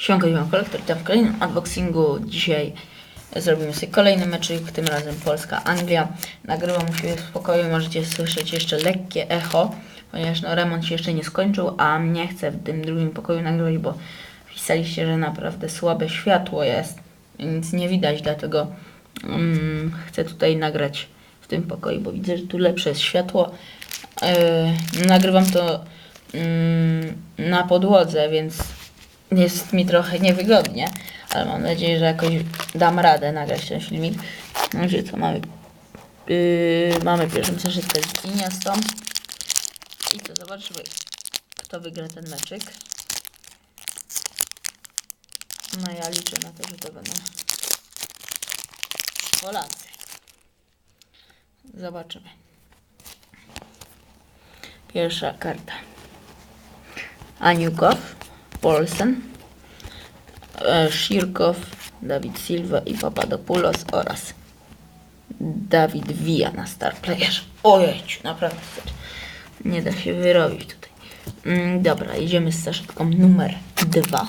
Siemka, Iwan Kolektor, witam w kolejnym unboxingu. Dzisiaj zrobimy sobie kolejny meczyk, tym razem Polska-Anglia. Nagrywam u siebie w spokoju, możecie słyszeć jeszcze lekkie echo, ponieważ no, remont się jeszcze nie skończył, a nie chcę w tym drugim pokoju nagrywać, bo pisaliście, że naprawdę słabe światło jest, nic nie widać, dlatego mm, chcę tutaj nagrać w tym pokoju, bo widzę, że tu lepsze jest światło. Yy, nagrywam to mm, na podłodze, więc jest mi trochę niewygodnie, ale mam nadzieję, że jakoś dam radę nagrać ten filmik. Gdzie co mamy? Yy, mamy pierwszą zeszytkę z Iniestą. I co, zobaczymy, kto wygra ten meczyk. No ja liczę na to, że to będą Polacy. Zobaczymy. Pierwsza karta. Aniukow, Polsen, e, Szirkow, Dawid Silva i Papadopoulos oraz Dawid Villa na Star Playerze. Ojej, naprawdę serio. nie da się wyrobić tutaj. Mm, dobra, idziemy z zeszytką numer dwa.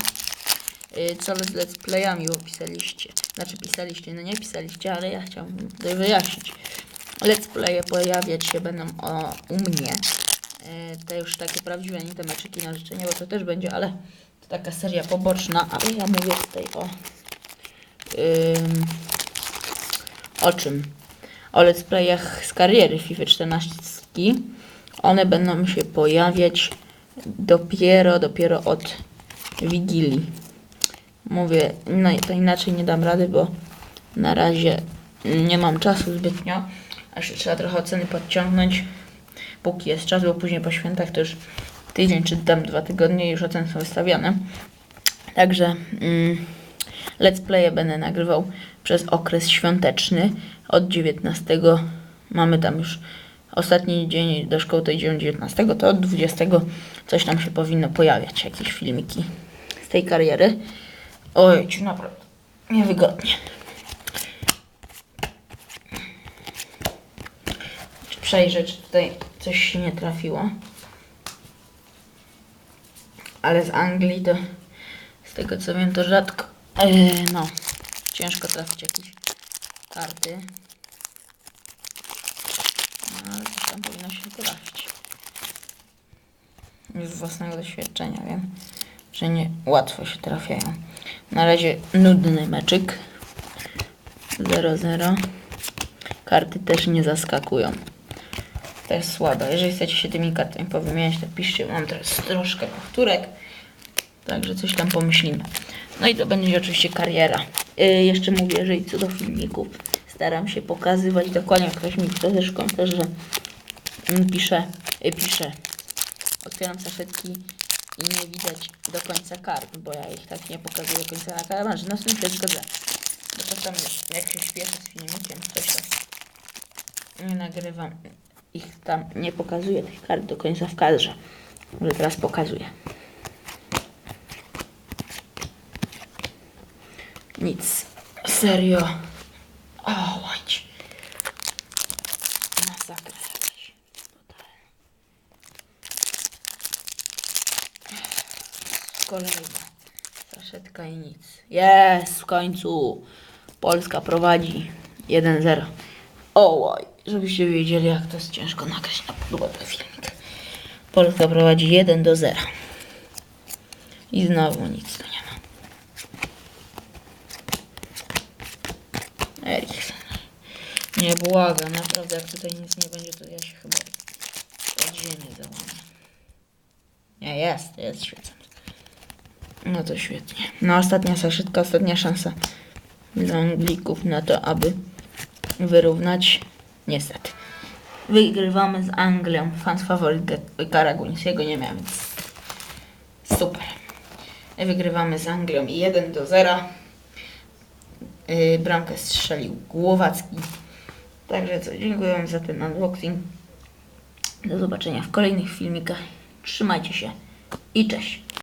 Y, Co z let's playami opisaliście? Znaczy pisaliście, no nie pisaliście, ale ja chciałbym tutaj wyjaśnić. Let's playe pojawiać się będą o, u mnie. E, te już takie prawdziwe, nie te meczyki na życzenie, bo to też będzie, ale to taka seria poboczna, ale ja mówię tutaj o ym, o czym? O let's playach z kariery FIFA 14. One będą się pojawiać dopiero, dopiero od Wigilii. Mówię, no, to inaczej nie dam rady, bo na razie nie mam czasu zbytnio, a jeszcze trzeba trochę oceny podciągnąć póki jest czas, bo później po świętach to już tydzień czy tam dwa tygodnie już oceny są wystawiane. Także mm, let's play będę nagrywał przez okres świąteczny. Od 19 mamy tam już ostatni dzień do szkoły to idziemy 19, to od 20 coś tam się powinno pojawiać, jakieś filmiki z tej kariery. Oj, naprawdę niewygodnie. przejrzeć, tutaj coś się nie trafiło. Ale z Anglii to, z tego co wiem, to rzadko, yy, no, ciężko trafić jakieś karty. No, ale coś tam powinno się trafić. Już z własnego doświadczenia wiem, że nie łatwo się trafiają. Na razie nudny meczyk. 0-0. Karty też nie zaskakują to jest słabe. Jeżeli chcecie się tymi kartami powymieniać, to piszcie. Mam teraz troszkę powtórek. Także coś tam pomyślimy. No i to będzie oczywiście kariera. Yy, jeszcze mówię, jeżeli co do filmików, staram się pokazywać dokładnie, jak ktoś mi pisze szkoły też, że mm, piszę, yy, piszę. Otwieram saszetki i nie widać do końca kart, bo ja ich tak nie pokazuję do końca na kalendarzu. No z tym się zgodzę. Bo czasami jak się śpieszę z filmikiem, coś tam nie nagrywam ich tam nie pokazuję tych kart do końca w kadrze. Może teraz pokazuję. Nic. Serio. O, łodź. Masakra. Kolejna. Saszetka i nic. Jest, w końcu. Polska prowadzi 1-0. O, oj, żebyście wiedzieli, jak to jest ciężko nagrać na podłodze filmik. Polska prowadzi 1 do 0. I znowu nic tu nie ma. Eriksen. Nie błagam, naprawdę jak tutaj nic nie będzie, to ja się chyba pod ziemię załamę. Nie, jest, jest świecąc. No to świetnie. No ostatnia saszetka, ostatnia szansa dla Anglików na to, aby wyrównać. Niestety. Wygrywamy z Anglią. Fans faworyt Karaguńskiego nie miałem, więc super. Wygrywamy z Anglią 1 do 0. Yy, bramkę strzelił Głowacki. Także co, dziękuję za ten unboxing. Do zobaczenia w kolejnych filmikach. Trzymajcie się i cześć.